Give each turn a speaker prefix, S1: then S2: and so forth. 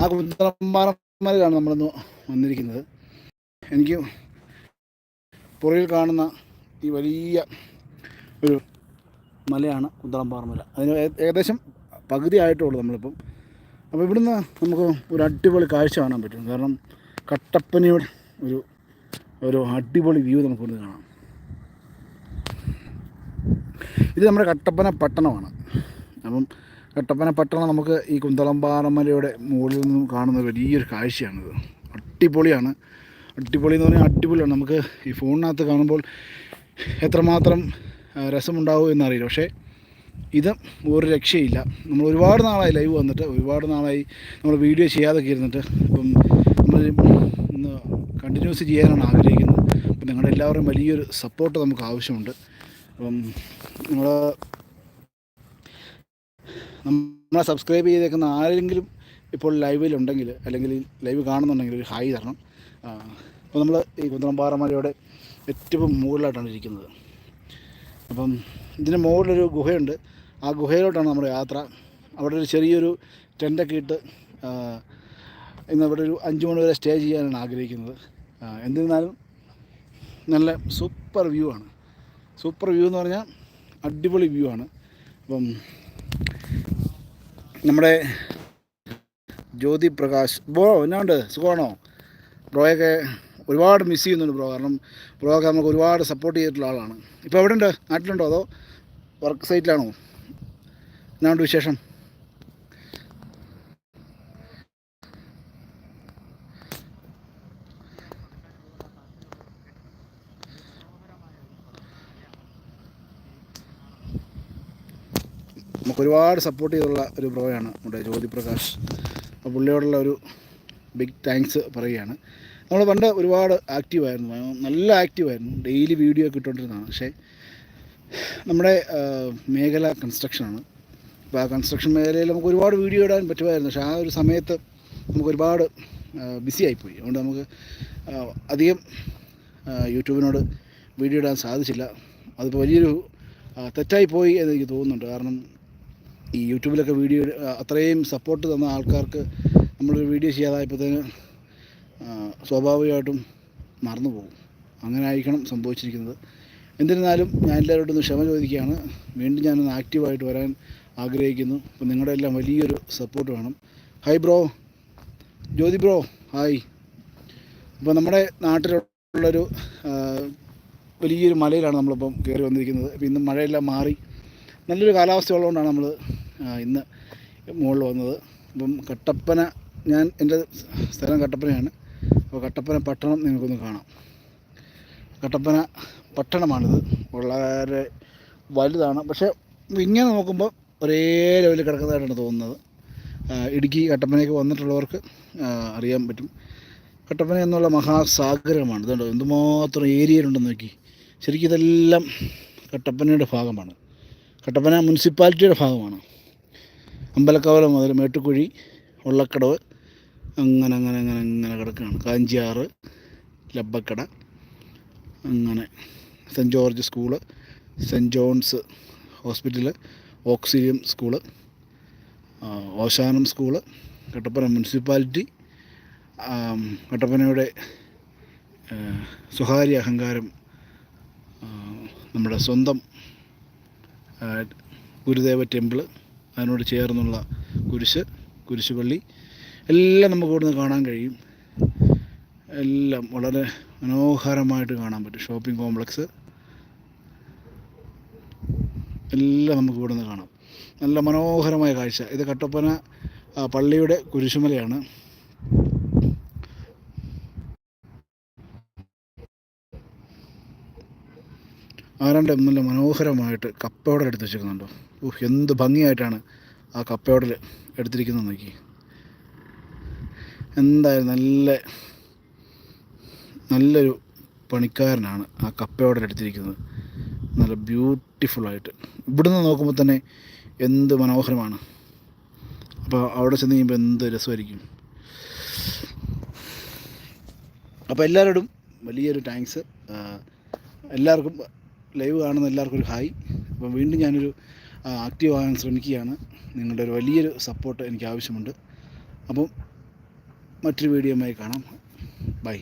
S1: ആ ആണ് നമ്മളിന്ന് വന്നിരിക്കുന്നത്. എനിക്ക് പുറകിൽ കാണുന്ന ഈ വലിയ ഒരു മലയാണ് കുന്തളമ്പാറമല അതിന് ഏ- ഏകദേശം പകുതി ആയിട്ടുള്ളൂ നമ്മളിപ്പം. അപ്പോൾ ഇവിടുന്ന് നമുക്ക് ഒരു അടിപൊളി കാഴ്ച കാണാൻ പറ്റും. കാരണം കട്ടപ്പനയുടെ ഒരു ഒരു അടിപൊളി വ്യൂ നമുക്ക് ഇവിടുന്ന് കാണാം. ഇത് നമ്മുടെ കട്ടപ്പന പട്ടണമാണ്. അപ്പം കട്ടപ്പന പട്ടണം നമുക്ക് ഈ കുന്തളമ്പാറമലയുടെ മുകളിൽ നിന്നും കാണുന്ന വലിയൊരു കാഴ്ചയാണിത്. അടിപൊളിയാണ്. അടിപൊളി എന്ന് പറഞ്ഞാൽ അടിപൊളിയാണ്. നമുക്ക് ഈ ഫോണിനകത്ത് കാണുമ്പോൾ എത്രമാത്രം രസമുണ്ടാവും എന്നറിയില്ല. പക്ഷേ ഇത് ഒരു രക്ഷയില്ല. നമ്മൾ ഒരുപാട് നാളായി ലൈവ് വന്നിട്ട് ഒരുപാട് നാളായി നമ്മൾ വീഡിയോ ചെയ്യാതൊക്കെ ഇരുന്നിട്ട് ഇപ്പം നമ്മൾ ഇന്ന് കണ്ടിന്യൂസ് ചെയ്യാനാണ് ആഗ്രഹിക്കുന്നത്. അപ്പം നിങ്ങളുടെ എല്ലാവരുടെയും വലിയൊരു സപ്പോർട്ട് നമുക്ക് ആവശ്യമുണ്ട്. അപ്പം നിങ്ങൾ നമ്മളെ സബ്സ്ക്രൈബ് ചെയ്തേക്കുന്ന ആരെങ്കിലും ഇപ്പോൾ ലൈവിലുണ്ടെങ്കിൽ അല്ലെങ്കിൽ ലൈവ് കാണുന്നുണ്ടെങ്കിൽ ഒരു ഹായ് തരണം. അപ്പോൾ നമ്മൾ ഈ കുന്തളംപാറമലയുടെ ഏറ്റവും മുകളിലായിട്ടാണ് ഇരിക്കുന്നത്. അപ്പം ഇതിന് മുകളിലൊരു ഗുഹയുണ്ട്. ആ ഗുഹയിലോട്ടാണ് നമ്മുടെ യാത്ര. അവിടെ ഒരു ചെറിയൊരു ടെന്റൊക്കെ ഇട്ട് ഇന്ന് അവിടെ ഒരു അഞ്ച് മണി വരെ സ്റ്റേ ചെയ്യാനാണ് ആഗ്രഹിക്കുന്നത്. എന്നിരുന്നാലും നല്ല സൂപ്പർ വ്യൂ ആണ്. സൂപ്പർ വ്യൂ എന്ന് പറഞ്ഞാൽ അടിപൊളി വ്യൂ ആണ്. അപ്പം നമ്മുടെ ജ്യോതി പ്രകാശ് ബ്രോ എന്നാണ്ട്? സുഖമാണോ? ബ്രോയൊക്കെ ഒരുപാട് മിസ് ചെയ്യുന്നുണ്ട് ബ്രോ. കാരണം ബ്രോ ഒക്കെ നമുക്ക് ഒരുപാട് സപ്പോർട്ട് ചെയ്തിട്ടുള്ള ആളാണ്. ഇപ്പോൾ എവിടെ ഉണ്ട് നാട്ടിലുണ്ടോ അതോ വർക്ക് സൈറ്റിലാണോ എന്നാണ്ട് വിശേഷം? നമുക്ക് ഒരുപാട് സപ്പോർട്ട് ചെയ്തുള്ള ഒരു ബ്രോയാണ് നമ്മുടെ ജ്യോതി പ്രകാശ് അപ്പോൾ പുള്ളിയോടുള്ള ഒരു ബിഗ് താങ്ക്സ് പറയുകയാണ്. നമ്മൾ പണ്ട് ഒരുപാട് ആക്റ്റീവായിരുന്നു നല്ല ആക്റ്റീവായിരുന്നു ഡെയിലി വീഡിയോ ഒക്കെ ഇട്ടുകൊണ്ടിരുന്നതാണ് പക്ഷേ നമ്മുടെ മേഖല കൺസ്ട്രക്ഷനാണ് അപ്പോൾ ആ കൺസ്ട്രക്ഷൻ മേഖലയിൽ നമുക്ക് ഒരുപാട് വീഡിയോ ഇടാൻ പറ്റുമായിരുന്നു. പക്ഷേ ആ ഒരു സമയത്ത് നമുക്ക് ഒരുപാട് ബിസി ആയിപ്പോയി. അതുകൊണ്ട് നമുക്ക് അധികം യൂട്യൂബിനോട് വീഡിയോ ഇടാൻ സാധിച്ചില്ല. അതിപ്പോൾ വലിയൊരു തെറ്റായി പോയി എന്ന് എനിക്ക് തോന്നുന്നുണ്ട്. കാരണം ഈ യൂട്യൂബിലൊക്കെ വീഡിയോ അത്രയും സപ്പോർട്ട് തന്ന ആൾക്കാർക്ക് നമ്മളൊരു വീഡിയോ ചെയ്യാതായപ്പോഴത്തേന് സ്വാഭാവികമായിട്ടും മറന്നു പോകും. അങ്ങനെ ആയിരിക്കണം സംഭവിച്ചിരിക്കുന്നത്. എന്നിരുന്നാലും ഞാൻ എല്ലാവരോടും ഒന്ന് ക്ഷമ ചോദിക്കുകയാണ്. വീണ്ടും ഞാനൊന്ന് ആക്റ്റീവായിട്ട് വരാൻ ആഗ്രഹിക്കുന്നു. അപ്പോൾ നിങ്ങളുടെ എല്ലാം വലിയൊരു സപ്പോർട്ട് വേണം. Hi bro Jyothi bro hi അപ്പോൾ നമ്മുടെ നാട്ടിലുള്ളൊരു വലിയൊരു മലയിലാണ് നമ്മളിപ്പം കയറി വന്നിരിക്കുന്നത്. അപ്പോൾ ഇന്ന് മഴയെല്ലാം മാറി. നല്ലൊരു കാലാവസ്ഥ ഉള്ളതുകൊണ്ടാണ് നമ്മൾ ഇന്ന് മുകളിൽ വന്നത്. അപ്പം കട്ടപ്പന ഞാൻ എന്റെ സ്ഥലം കട്ടപ്പനയാണ്. അപ്പോൾ കട്ടപ്പന പട്ടണം നിങ്ങൾക്കൊന്ന് കാണാം. കട്ടപ്പന പട്ടണമാണിത്. വളരെ വലുതാണ്. പക്ഷേ ഇങ്ങനെ നോക്കുമ്പോൾ ഒരേ ലെവലിൽ കിടക്കുന്നതായിട്ടാണ് തോന്നുന്നത്. ഇടുക്കി കട്ടപ്പനയ്ക്ക് വന്നിട്ടുള്ളവർക്ക് അറിയാൻ പറ്റും. കട്ടപ്പന എന്നുള്ള മഹാസാഗരമാണ്. ഇതുണ്ടോ? എന്തുമാത്രം ഏരിയയിലുണ്ടെന്ന് നോക്കി. ശരിക്കും ഇതെല്ലാം കട്ടപ്പനയുടെ ഭാഗമാണ്. കട്ടപ്പന മുനിസിപ്പാലിറ്റിയുടെ ഭാഗമാണ്. അമ്പലക്കവല മുതൽ മേട്ടുക്കുഴി ഉള്ളക്കടവ് അങ്ങനെ അങ്ങനെ അങ്ങനെ അങ്ങനെ കിടക്കുകയാണ്. കാഞ്ചിയാറ് ലബ്ബക്കട അങ്ങനെ. Saint George school saint John's hospital Auxilium school Oshanam school Kattappana municipality കട്ടപ്പനയുടെ സ്വകാര്യ അഹങ്കാരം നമ്മുടെ സ്വന്തം ഗുരുദേവ ടെമ്പിൾ അതിനോട് ചേർന്നുള്ള കുരിശ് കുരിശുപള്ളി. എല്ലാം നമുക്ക് ഇവിടുന്ന് കാണാൻ കഴിയും. എല്ലാം വളരെ മനോഹരമായിട്ട് കാണാൻ പറ്റും. Shopping complex. എല്ലാം നമുക്ക് ഇവിടുന്ന് കാണാം. നല്ല മനോഹരമായ കാഴ്ച. ഇത് കട്ടപ്പന പള്ളിയുടെ കുരിശുമലയാണ്. ആരാണ്ട് നല്ല മനോഹരമായിട്ട് കപ്പയോടൽ എടുത്ത് വെച്ചിരിക്കുന്നുണ്ടോ? ഊഹ് എന്ത് ഭംഗിയായിട്ടാണ് ആ കപ്പയോടൽ എടുത്തിരിക്കുന്നത് നോക്കി. എന്തായാലും നല്ല നല്ലൊരു പണിക്കാരനാണ് ആ കപ്പയോടൽ എടുത്തിരിക്കുന്നത്. നല്ല ബ്യൂട്ടിഫുള്ളായിട്ട് ഇവിടുന്ന് നോക്കുമ്പോൾ തന്നെ എന്ത് മനോഹരമാണ്. അപ്പോൾ അവിടെ ചെന്ന് കഴിയുമ്പോൾ എന്ത് രസമായിരിക്കും. അപ്പോൾ എല്ലാവരോടും വലിയൊരു താങ്ക്സ് എല്ലാവർക്കും ലൈവ് കാണുന്ന എല്ലാവർക്കും ഒരു ഹായ്. അപ്പം വീണ്ടും ഞാനൊരു ആക്റ്റീവ് ആകാൻ ശ്രമിക്കുകയാണ്. നിങ്ങളുടെ ഒരു വലിയൊരു സപ്പോർട്ട് എനിക്ക് ആവശ്യമുണ്ട്. അപ്പം മറ്റൊരു വീഡിയോയുമായി കാണാം. ബൈ